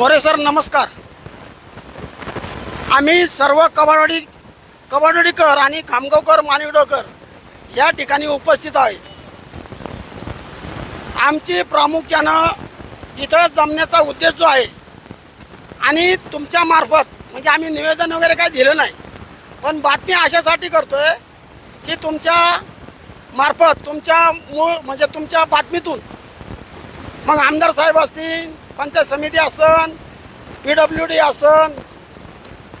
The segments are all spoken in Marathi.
मोरे सर नमस्कार. आम्ही सर्व कबाडवाडी कबाडवाडीकर आणि खामगावकर मानिवडकर या ठिकाणी उपस्थित आहे. आमची प्रामुख्यानं इथं जमण्याचा उद्देश जो आहे आणि तुमच्या मार्फत म्हणजे आम्ही निवेदन वगैरे काही दिलं नाही पण बातमी अशासाठी करतो आहे की तुमच्या मार्फत तुमच्या मूळ म्हणजे तुमच्या बातमीतून मग आमदार साहेब असतील पंचायत समिती असन पी डब्ल्यू डी असन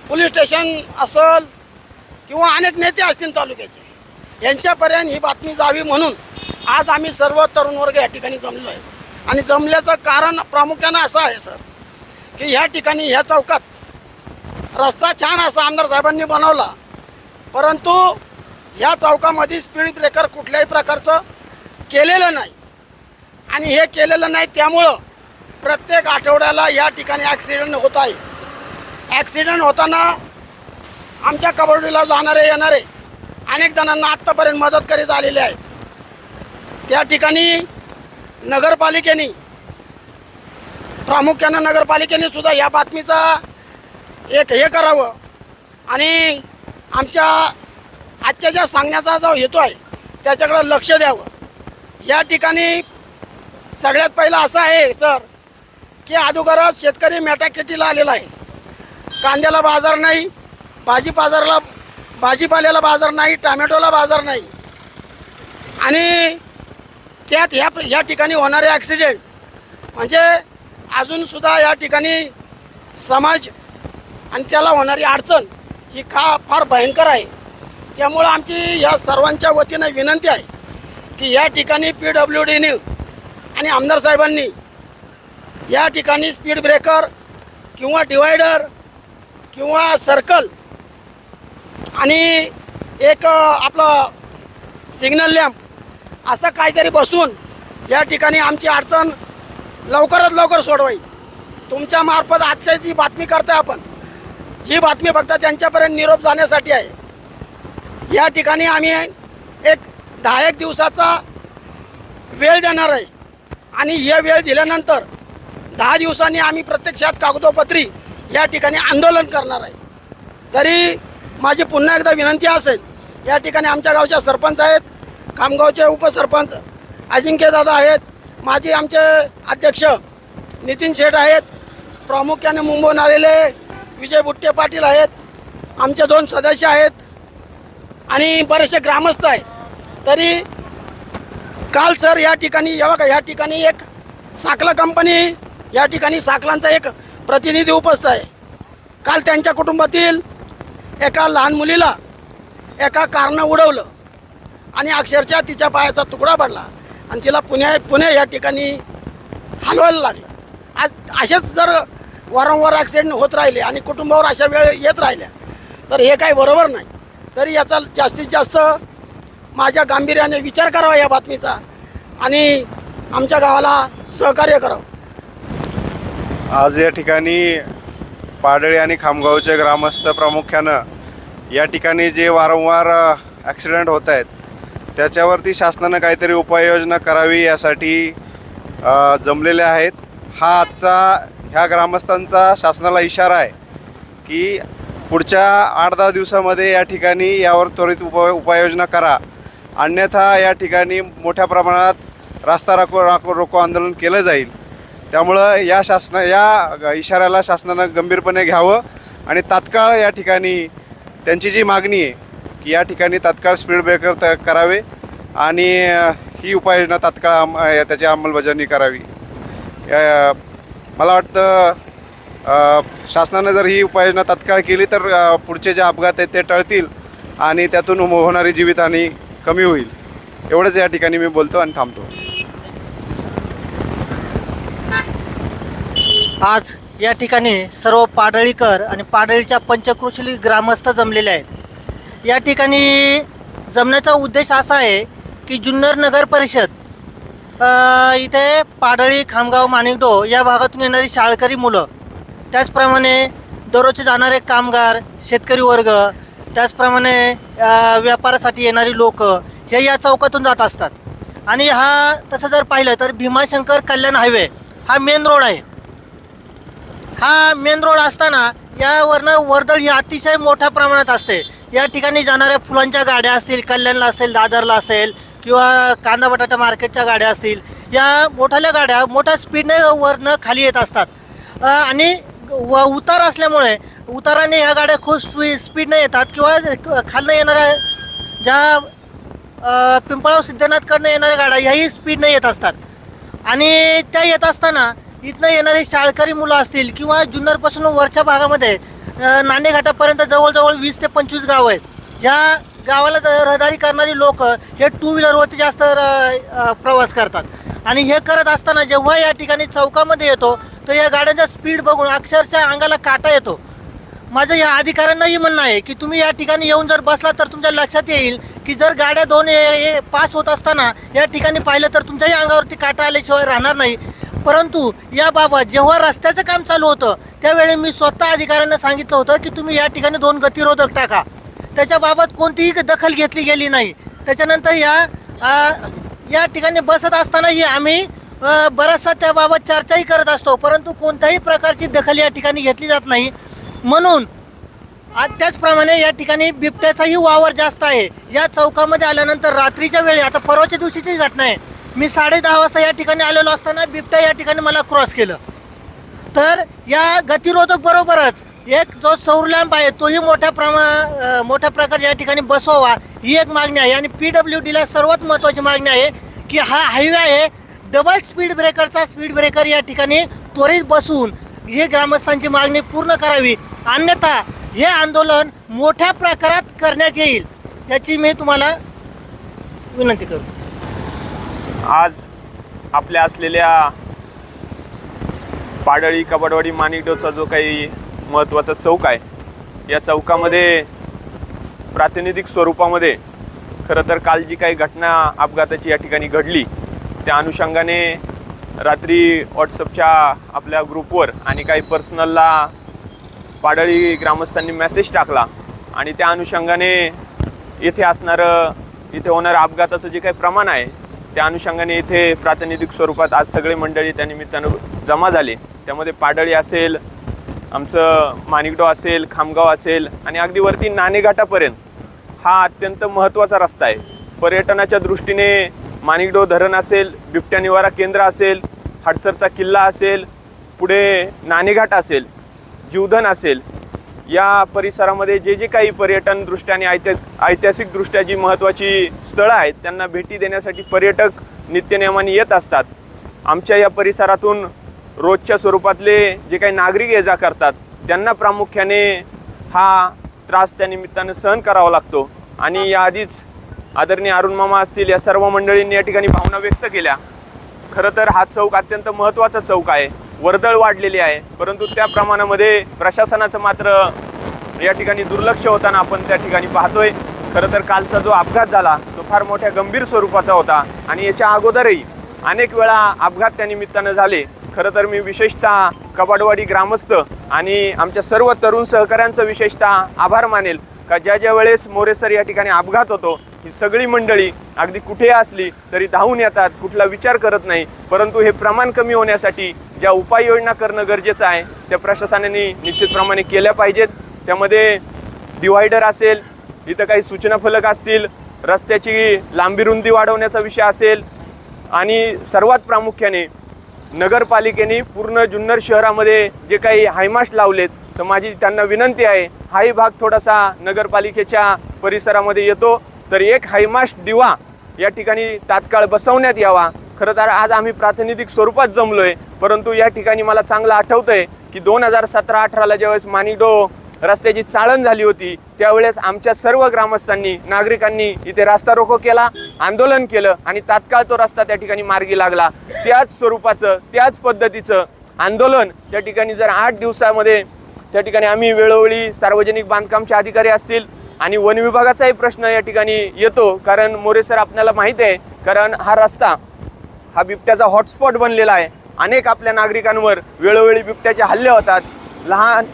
पोलीस स्टेशन असल किंवा अनेक नेते असतील तालुक्याचे. यांच्यापर्यंत ही बातमी जावी म्हणून आज आम्ही सर्व तरुण वर्ग या ठिकाणी जमलो आहे आणि जमल्याचं कारण प्रामुख्यानं असं आहे सर की ह्या ठिकाणी ह्या चौकात रस्ता छान असा आमदार साहेबांनी बनवला. परंतु ह्या चौकामध्ये स्पीड ब्रेकर कुठल्याही प्रकारचं केलेलं नाही. आणि हे केलेलं नाही त्यामुळं प्रत्येक आठवड्याला या ठिकाणी ॲक्सिडेंट होत आहे. ॲक्सिडेंट होताना आमच्या कबड्डीला जाणारे येणारे अनेक जणांना आत्तापर्यंत मदत करीत आलेले आहेत. त्या ठिकाणी नगरपालिकेने प्रामुख्यानं नगरपालिकेने सुद्धा या बातमीचा एक हे करावं आणि आमच्या आजच्या ज्या सांगण्याचा जो हेतू आहे त्याच्याकडं लक्ष द्यावं. या ठिकाणी सगळ्यात पहिलं असं आहे सर की अगोदरच शेतकरी मेटाकेटीला आलेला आहे. कांद्याला बाजार नाही भाजी बाजारला भाजीपाल्याला बाजार नाही टमॅटोला बाजार नाही. आणि त्यात ह्या ह्या ठिकाणी होणारे ॲक्सिडेंट म्हणजे अजूनसुद्धा या ठिकाणी समाज आणि त्याला होणारी अडचण ही का फार भयंकर आहे. त्यामुळं आमची या सर्वांच्या वतीनं विनंती आहे की या ठिकाणी पी डब्ल्यू डीने आणि आमदार साहेबांनी या ठिकाणी स्पीड ब्रेकर किंवा डिवायडर किंवा सर्कल आणि एक आपलं सिग्नल लॅम्प असं काहीतरी बसून या ठिकाणी आमची अडचण लवकरात लवकर सोडवाई. तुमच्या मार्फत आजच्या जी बातमी करताय आपण ही बातमी फक्त त्यांच्यापर्यंत निरोप जाण्यासाठी आहे. या ठिकाणी आम्ही एक दहा एक दिवसाचा वेळ देणार आहे आणि हे वेळ दिल्यानंतर दहा दिवसांनी आम्ही प्रत्यक्षात कागदोपत्री या ठिकाणी आंदोलन करणार आहे. तरी माझी पुन्हा एकदा विनंती असेल या ठिकाणी आमच्या गावच्या सरपंच आहेत खामगावचे उपसरपंच अजिंक्यदादा आहेत माजी आमचे अध्यक्ष नितीन शेठ आहेत प्रामुख्याने मुंबईहून आलेले विजय बुट्टे पाटील आहेत आमचे दोन सदस्य आहेत आणि बरेचसे ग्रामस्थ आहेत. तरी काल सर या ठिकाणी या बघा या ठिकाणी एक साखला कंपनी या ठिकाणी साखलांचा एक प्रतिनिधी उपस्थित आहे. काल त्यांच्या कुटुंबातील एका लहान मुलीला एका कारनं उडवलं आणि अक्षरशः तिच्या पायाचा तुकडा पडला आणि तिला पुण्या पुणे या ठिकाणी हलवायला लागलं. आज असेच जर वारंवार ॲक्सिडेंट होत राहिले आणि कुटुंबावर अशा वेळ येत राहिल्या तर हे काही बरोबर नाही. तरी याचा जास्तीत जास्त माझ्या गांभीर्याने विचार करावा या बातमीचा आणि आमच्या गावाला सहकार्य करावं. आज या ठिकाणी पाडळी आणि खामगावचे ग्रामस्थ प्रामुख्यानं या ठिकाणी जे वारंवार ॲक्सिडेंट होत आहेत त्याच्यावरती शासनानं काहीतरी उपाययोजना करावी यासाठी जमलेले आहेत. हा आजचा ह्या ग्रामस्थांचा शासनाला इशारा आहे की पुढच्या आठ दहा दिवसामध्ये या ठिकाणी यावर त्वरित उपाय उपाययोजना करा. अन्यथा या ठिकाणी मोठ्या प्रमाणात रास्ता राखो राखो रोको आंदोलन केलं जाईल. त्यामुळं या शासना या इशाऱ्याला शासनानं गंभीरपणे घ्यावं आणि तात्काळ या ठिकाणी त्यांची जी मागणी आहे की या ठिकाणी तात्काळ स्पीड ब्रेकर त करावे आणि ही उपाययोजना तात्काळ आम त्याची अंमलबजावणी करावी. मला वाटतं शासनानं जर ही उपाययोजना तात्काळ केली तर पुढचे जे अपघात आहेत ते टळतील आणि त्यातून होणारी जीवितहानी कमी होईल. एवढंच या ठिकाणी मी बोलतो आणि थांबतो. आज या ठिकाणी सर्व पाडळीकर आणि पाडळीच्या पंचकृषी ग्रामस्थ जमलेले आहेत. या ठिकाणी जमण्याचा उद्देश असा आहे की जुन्नर नगर परिषद इथे पाडळी खामगाव माणिकडो या भागातून येणारी शाळकरी मुलं त्याचप्रमाणे दररोजचे जाणारे कामगार शेतकरी वर्ग त्याचप्रमाणे व्यापारासाठी येणारी लोक हे या चौकातून जात असतात. आणि हा तसं जर पाहिलं तर भीमाशंकर कल्याण हायवे हा मेन रोड आहे. हा मेन रोड असताना यावरनं वर्दळ ही अतिशय मोठ्या प्रमाणात असते. या ठिकाणी जाणाऱ्या फुलांच्या गाड्या असतील कल्याणला असेल दादरला असेल किंवा कांदा बटाटा मार्केटच्या गाड्या असतील या मोठ्याल्या गाड्या मोठ्या स्पीडने वरनं खाली येत असतात. आणि व उतार असल्यामुळे उताराने ह्या गाड्या खूप स्पी स्पीडने येतात किंवा खालनं येणाऱ्या ज्या पिंपळाव सिद्धनाथकडनं येणाऱ्या गाड्या ह्याही स्पीडने येत असतात. आणि त्या येत असताना इथनं येणारी शाळकरी मुलं असतील किंवा जुन्नरपासून वरच्या भागामध्ये नाणेघाटापर्यंत जवळजवळ वीस ते पंचवीस गाव आहेत. या गावाला रहदारी करणारी लोक हे टू व्हीलरवरती जास्त प्रवास करतात. आणि हे करत असताना जेव्हा या ठिकाणी चौकामध्ये येतो तर या गाड्यांचा स्पीड बघून अक्षरशः अंगाला काटा येतो. माझं या अधिकाऱ्यांनाही म्हणणं आहे की तुम्ही या ठिकाणी येऊन जर बसला तर तुमच्या लक्षात येईल की जर गाड्या दोन हे पास होत असताना या ठिकाणी पाहिलं तर तुमच्याही अंगावरती काटा आल्याशिवाय राहणार नाही. परंतु याबाबत जेव्हा रस्त्याचं काम चालू होतं त्यावेळी मी स्वतः अधिकाऱ्यांना सांगितलं होतं की तुम्ही या ठिकाणी दोन गतिरोधक टाका. त्याच्याबाबत कोणतीही दखल घेतली गेली नाही. त्याच्यानंतर या आ, या ठिकाणी बसत असतानाही आम्ही बराचसा त्याबाबत चर्चाही करत असतो. परंतु कोणत्याही प्रकारची दखल या ठिकाणी घेतली जात नाही. म्हणून आज त्याचप्रमाणे या ठिकाणी बिबट्याचाही वावर जास्त आहे. या चौकामध्ये आल्यानंतर रात्रीच्या वेळी आता परवाच्या दिवशीची घटना आहे. मी साडे दहा वाजता या ठिकाणी आलेलो असताना बिबट्या या ठिकाणी मला क्रॉस केलं. तर या गतिरोधक बरोबरच एक जो सौर लॅम्प आहे तोही मोठ्या प्रमा मोठ्या प्रकारे या ठिकाणी बसवावा ही एक मागणी आहे. आणि पी डब्ल्यू डीला सर्वात महत्त्वाची मागणी आहे की हा हायवे आहे. डबल स्पीड ब्रेकरचा स्पीड ब्रेकर या ठिकाणी त्वरित बसून ही ग्रामस्थांची मागणी पूर्ण करावी. अन्यथा हे आंदोलन मोठ्या प्रकारात करण्यात येईल याची मी तुम्हाला विनंती करतो आज आपल्या असलेल्या पाडळी कबडवाडी माणिकडोचा जो काही महत्त्वाचा चौक आहे या चौकामध्ये प्रातिनिधिक स्वरूपामध्ये खरं तर काल जी काही घटना अपघाताची या ठिकाणी घडली त्या अनुषंगाने रात्री व्हॉट्सअपच्या आपल्या ग्रुपवर आणि काही पर्सनलला पाडळी ग्रामस्थांनी मेसेज टाकला आणि त्या अनुषंगाने इथे असणारं इथे होणारं अपघाताचं जे काही प्रमाण आहे त्या अनुषंगाने इथे प्रातिनिधिक स्वरूपात आज सगळे मंडळी त्या निमित्तानं जमा झाले. त्यामध्ये पाडळी असेल आमचं माणिकडो असेल खामगाव असेल आणि अगदी वरती नाणेघाटापर्यंत हा अत्यंत महत्त्वाचा रस्ता आहे. पर्यटनाच्या दृष्टीने माणिकडो धरण असेल बिबट्या निवारा केंद्र असेल हडसरचा किल्ला असेल पुढे नाणेघाट असेल जीवधन असेल या परिसरामध्ये जे जे काही पर्यटन दृष्ट्या आणि ऐति ऐतिहासिकदृष्ट्या जी महत्त्वाची स्थळं आहेत त्यांना भेटी देण्यासाठी पर्यटक नित्यनियमाने येत असतात. आमच्या या परिसरातून रोजच्या स्वरूपातले जे काही नागरिक ये जा करतात त्यांना प्रामुख्याने हा त्रास त्या निमित्तानं सहन करावा लागतो. आणि याआधीच आदरणीय अरुण मामा असतील या सर्व मंडळींनी या ठिकाणी भावना व्यक्त केल्या. खरं तर हा चौक अत्यंत महत्त्वाचा चौक आहे. वर्दळ वाढलेली आहे. परंतु त्या प्रमाणामध्ये प्रशासनाचं मात्र या ठिकाणी दुर्लक्ष होताना आपण त्या ठिकाणी पाहतोय. खरं तर कालचा जो अपघात झाला तो फार मोठ्या गंभीर स्वरूपाचा होता आणि याच्या अगोदरही अनेक वेळा अपघात त्या निमित्तानं झाले. खरं तर मी विशेषतः कबाडवाडी ग्रामस्थ आणि आमच्या सर्व तरुण सहकाऱ्यांचं विशेषतः आभार मानेल. का ज्या ज्या वेळेस मोरेसर या ठिकाणी अपघात होतो ही सगळी मंडळी अगदी कुठे असली तरी धावून येतात कुठला विचार करत नाही. परंतु हे प्रमाण कमी होण्यासाठी ज्या उपाययोजना करणं गरजेचं आहे त्या प्रशासनाने निश्चितप्रमाणे केल्या पाहिजेत. त्यामध्ये डिवायडर असेल इथं काही सूचना फलक असतील रस्त्याची लांबी रुंदी वाढवण्याचा विषय असेल आणि सर्वात प्रामुख्याने नगरपालिकेने पूर्ण जुन्नर शहरामध्ये जे काही हायमास्ट लावलेत तर माझी त्यांना विनंती आहे हाही भाग थोडासा नगरपालिकेच्या परिसरामध्ये येतो. तर एक हैमाश दिवा या ठिकाणी तात्काळ बसवण्यात यावा. खरं तर आज आम्ही प्रातिनिधिक स्वरूपात जमलो आहे परंतु या ठिकाणी मला चांगलं आठवतं आहे की दोन हजार सतरा अठराला ज्यावेळेस मानिडो रस्त्याची चाळण झाली होती त्यावेळेस आमच्या सर्व ग्रामस्थांनी नागरिकांनी इथे रास्ता रोको केला आंदोलन केलं आणि तात्काळ तो रस्ता त्या ठिकाणी मार्गी लागला. त्याच स्वरूपाचं त्याच पद्धतीचं आंदोलन त्या ठिकाणी जर आठ दिवसामध्ये त्या ठिकाणी आम्ही वेळोवेळी सार्वजनिक बांधकामचे अधिकारी असतील आणि वन विभागाचाही प्रश्न या ठिकाणी येतो कारण मोरे सर आपल्याला माहीत आहे कारण हा रस्ता हा बिबट्याचा हॉटस्पॉट बनलेला आहे. अनेक आपल्या नागरिकांवर वेळोवेळी बिबट्याचे हल्ले होतात. लहान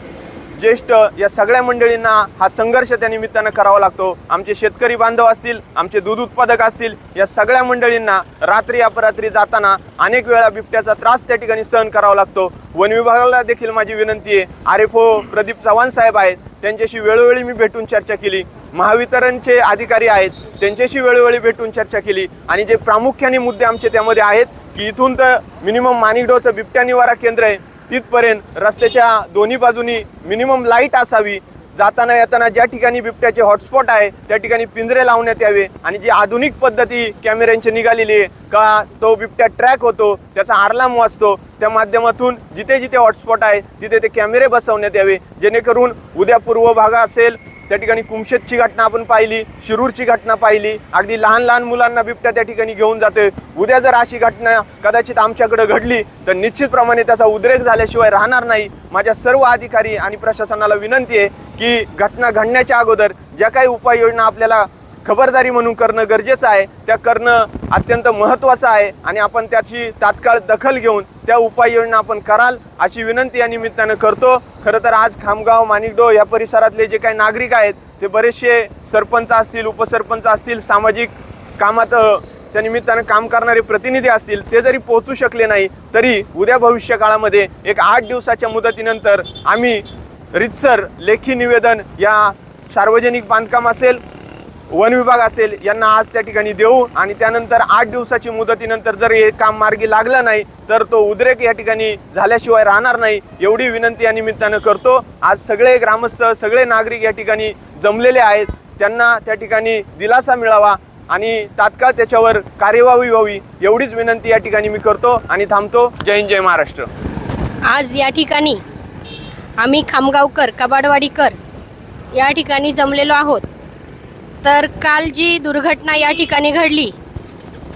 ज्येष्ठ या सगळ्या मंडळींना हा संघर्ष त्या निमित्तानं करावा लागतो. आमचे शेतकरी बांधव असतील आमचे दूध उत्पादक असतील या सगळ्या मंडळींना रात्री अपरात्री जाताना अनेक वेळा बिबट्याचा त्रास त्या ठिकाणी सहन करावा लागतो. वन विभागाला देखील माझी विनंती आहे. R F O Pradeep Chavan साहेब आहेत त्यांच्याशी वेळोवेळी मी भेटून चर्चा केली. महावितरणचे अधिकारी आहेत त्यांच्याशी वेळोवेळी भेटून चर्चा केली. आणि जे प्रामुख्याने मुद्दे आमचे त्यामध्ये आहेत की इथून तर मिनिमम माणिकडोचं बिबट्या निवारा केंद्र आहे. तिथपर्यंत रस्त्याच्या दोन्ही बाजूनी मिनिमम लाइट असावी. जाताना येताना ज्या ठिकाणी बिबट्याचे हॉटस्पॉट आहे त्या ठिकाणी पिंजरे लावण्यात यावे. आणि जी आधुनिक पद्धती कॅमेऱ्यांची निघालेली आहे का तो बिबट्या ट्रॅक होतो त्याचा आरलाम वाजतो त्या माध्यमातून जिथे जिथे हॉटस्पॉट आहे तिथे ते कॅमेरे बसवण्यात यावे. जेणेकरून उद्या पूर्व भाग असेल त्या ठिकाणी कुमशेतची घटना आपण पाहिली शिरूरची घटना पाहिली. अगदी लहान लहान मुलांना बिबट्या त्या ठिकाणी घेऊन जाते. उद्या जर अशी घटना कदाचित आमच्याकडे घडली तर निश्चितप्रमाणे त्याचा उद्रेक झाल्याशिवाय राहणार नाही. माझ्या सर्व अधिकारी आणि प्रशासनाला विनंती आहे की घटना घडण्याच्या अगोदर ज्या काही उपाययोजना आपल्याला खबरदारी म्हणून करणं गरजेचं आहे त्या करणं अत्यंत महत्त्वाचं आहे आणि आपण त्याची तात्काळ दखल घेऊन त्या उपाययोजना आपण कराल अशी विनंती या निमित्तानं करतो. खरं तर आज खामगाव माणिकडो या परिसरातले जे काही नागरिक आहेत ते बरेचसे सरपंच असतील उपसरपंच असतील सामाजिक कामात त्या निमित्तानं काम करणारे प्रतिनिधी असतील ते जरी पोहोचू शकले नाही तरी उद्या भविष्य काळामध्ये एक आठ दिवसाच्या मुदतीनंतर आम्ही रितसर लेखी निवेदन या सार्वजनिक बांधकाम असेल वन विभाग असेल यांना आज त्या ठिकाणी देऊ आणि त्यानंतर आठ दिवसाची मुदतीनंतर जर हे काम मार्गी लागलं नाही तर तो उद्रेक या ठिकाणी झाल्याशिवाय राहणार नाही एवढी विनंती या निमित्तानं करतो. आज सगळे ग्रामस्थ सगळे नागरिक या ठिकाणी जमलेले आहेत. त्यांना त्या ठिकाणी दिलासा मिळावा आणि तात्काळ त्याच्यावर कार्यवाही व्हावी एवढीच विनंती या ठिकाणी मी करतो आणि थांबतो. जय हिंद जय महाराष्ट्र. आज या ठिकाणी आम्ही खामगावकर कबाडवाडीकर या ठिकाणी जमलेलो आहोत. तर काल जी दुर्घटना या ठिकाणी घडली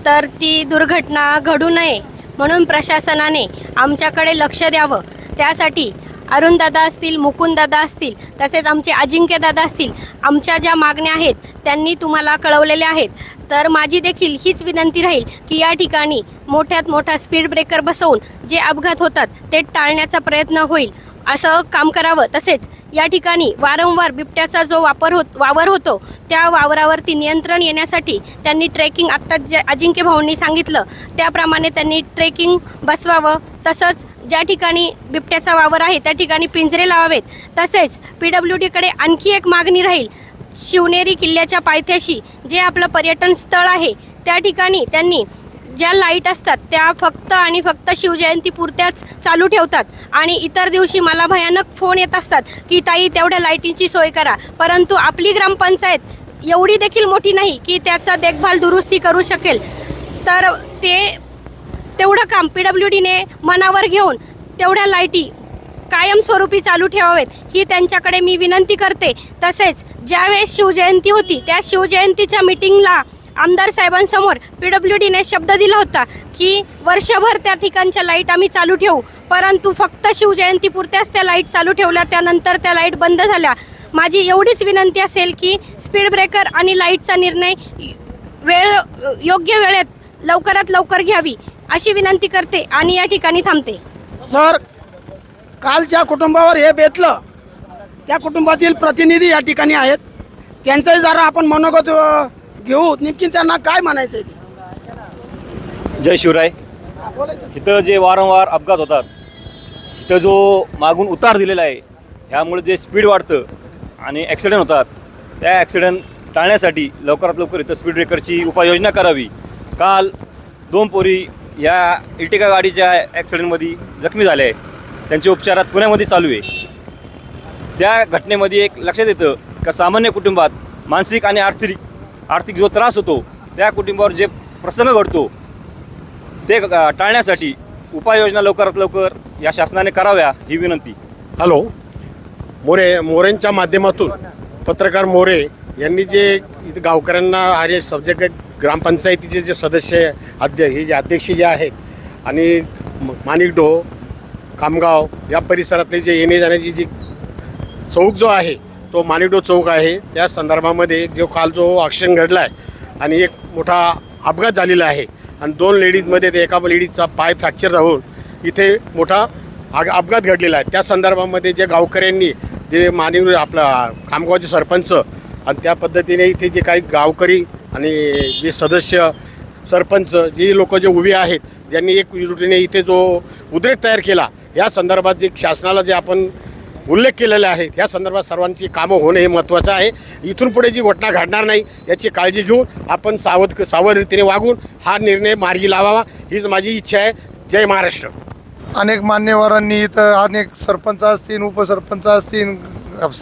तर ती दुर्घटना घडू नये म्हणून प्रशासनाने आमच्याकडे लक्ष द्यावं. त्यासाठी अरुणदादा असतील मुकुंददादा असतील तसेच आमचे अजिंक्यदादा असतील आमच्या ज्या मागण्या आहेत त्यांनी तुम्हाला कळवलेल्या आहेत. तर माझी देखील हीच विनंती राहील की या ठिकाणी मोठ्यात मोठा स्पीड ब्रेकर बसवून जे अपघात होतात ते टाळण्याचा प्रयत्न होईल. असं काम करावं. तसेच या ठिकाणी वारंवार बिबट्याचा जो वापर होत वावर होतो त्या वावरावरती नियंत्रण येण्यासाठी त्यांनी ट्रेकिंग आत्ता जे अजिंक्य भाऊंनी सांगितलं त्याप्रमाणे त्यांनी ट्रेकिंग बसवावं. तसंच ज्या ठिकाणी बिबट्याचा वावर आहे त्या ठिकाणी पिंजरे लावावेत. तसेच पी डब्ल्यू डीकडे आणखी एक मागणी राहील. शिवनेरी किल्ल्याच्या पायथ्याशी जे आपलं पर्यटन स्थळ आहे त्या ठिकाणी त्यांनी ज्या लाइट असतात त्या फक्त आणि फक्त शिवजयंती पुरत्याच चालू ठेवतात. आणि इतर दिवशी मला भयानक फोन येत असतात की ताई तेवढ्या लाईटींची सोय करा. परंतु आपली ग्रामपंचायत एवढी देखील मोठी नाही की त्याचा देखभाल दुरुस्ती करू शकेल. तर ते तेवढं काम पी डब्ल्यू डीने मनावर घेऊन तेवढ्या लाईटी कायमस्वरूपी चालू ठेवावेत ही त्यांच्याकडे मी विनंती करते. तसेच ज्यावेळेस शिवजयंती होती त्या शिवजयंतीच्या मिटिंगला आमदार साहेबांसमोर पी डब्ल्यू डीने शब्द दिला होता की वर्षभर त्या ठिकाणच्या लाइट आम्ही चालू ठेवू. परंतु फक्त शिवजयंतीपुरत्याच त्या लाइट चालू ठेवल्या त्यानंतर त्या लाइट बंद झाल्या. माझी एवढीच विनंती असेल की स्पीड ब्रेकर आणि लाईटचा निर्णय वेळ योग्य वेळेत लवकरात लवकर घ्यावी अशी विनंती करते आणि या ठिकाणी थांबते. सर काल ज्या कुटुंबावर हे बेतलं त्या कुटुंबातील प्रतिनिधी या ठिकाणी आहेत. त्यांचंही जरा आपण मनोगत घेऊ नेमकी त्यांना काय म्हणायचं आहे ते. जय शिवराय. इथं जे वारंवार अपघात होतात इथं जो मागून उतार दिलेला आहे ह्यामुळे जे स्पीड वाढतं आणि ॲक्सिडेंट होतात त्या ॲक्सिडेंट टाळण्यासाठी लवकरात लवकर इथं स्पीड ब्रेकरची उपाययोजना करावी. काल दोन पोरी या इटिका गाडीच्या ॲक्सिडेंटमध्ये जखमी झाल्या आहेत. त्यांचे उपचारात पुण्यामध्ये चालू आहे. त्या घटनेमध्ये एक लक्षात येतं का सामान्य कुटुंबात मानसिक आणि आर्थिक आर्थिक जो त्रास होतो त्या कुटुंबावर जे प्रसंग घडतो ते टाळण्यासाठी उपाययोजना लवकरात लवकर या शासनाने कराव्या ही विनंती. हॅलो. मोरे मोरेंच्या माध्यमातून पत्रकार मोरे यांनी जे इथे गावकऱ्यांना अरे सब्जेक्ट ग्रामपंचायतीचे जे सदस्य अध्य हे जे अध्यक्ष जे आहेत आणि म- माणिकडो खामगाव या परिसरातले जे येणे जाण्याची जी चौक जो आहे तो माणिकडो चौक आहे. त्या संदर्भामध्ये जो काल जो ॲक्सिडेंट घडला आहे आणि एक मोठा अपघात झालेला आहे आणि दोन लेडीजमध्ये ते एका लेडीजचा पाय फ्रॅक्चर राहून इथे मोठा आग अपघात घडलेला आहे. त्या संदर्भामध्ये जे गावकऱ्यांनी जे माननीय आपला खामगावचे सरपंच आणि त्या पद्धतीने इथे जे काही गावकरी आणि जे सदस्य सरपंच जी लोक जे उभे आहेत ज्यांनी एक युनिटीने इथे जो उद्रेक तयार केला या संदर्भात जे शासनाला जे आपण उल्लेख केलेले आहेत. या संदर्भात सर्वांची कामं होणं हे महत्त्वाचं आहे. इथून पुढे जी घटना घडणार नाही याची काळजी घेऊन आपण सावध सावधरीतीने वागून हा निर्णय मार्गी लावावा. हीच माझी इच्छा आहे. जय महाराष्ट्र. अनेक मान्यवरांनी इथं अनेक सरपंच असतील उपसरपंच असतील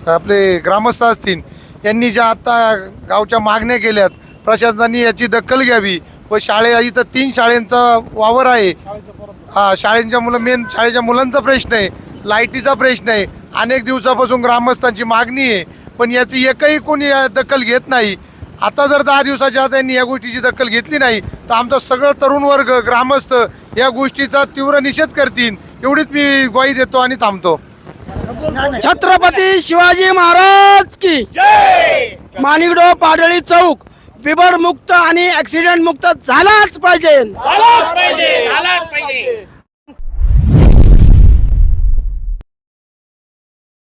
आपले ग्रामस्थ असतील यांनी ज्या आत्ता गावच्या मागण्या केल्यात प्रशासनाने याची दखल घ्यावी व शाळे इथं तीन शाळेंचा वावर आहे. हा शाळेंच्या मुलं मेन शाळेच्या मुलांचा प्रश्न आहे लाईटीचा प्रश्न आहे अनेक दिवसापासून ग्रामस्थांची मागणी आहे पण याची एकही कोणी या दखल घेत नाही. आता जर दहा दिवसाच्या आत यांनी या गोष्टीची दखल घेतली नाही तर आमचा सगळं तरुण वर्ग ग्रामस्थ या गोष्टीचा तीव्र निषेध करतील एवढीच मी ग्वाही देतो आणि थांबतो. छत्रपती शिवाजी महाराज की. माणिकडो पाडळी चौक बिबड मुक्त आणि ऍक्सिडेंट मुक्त झालाच पाहिजे.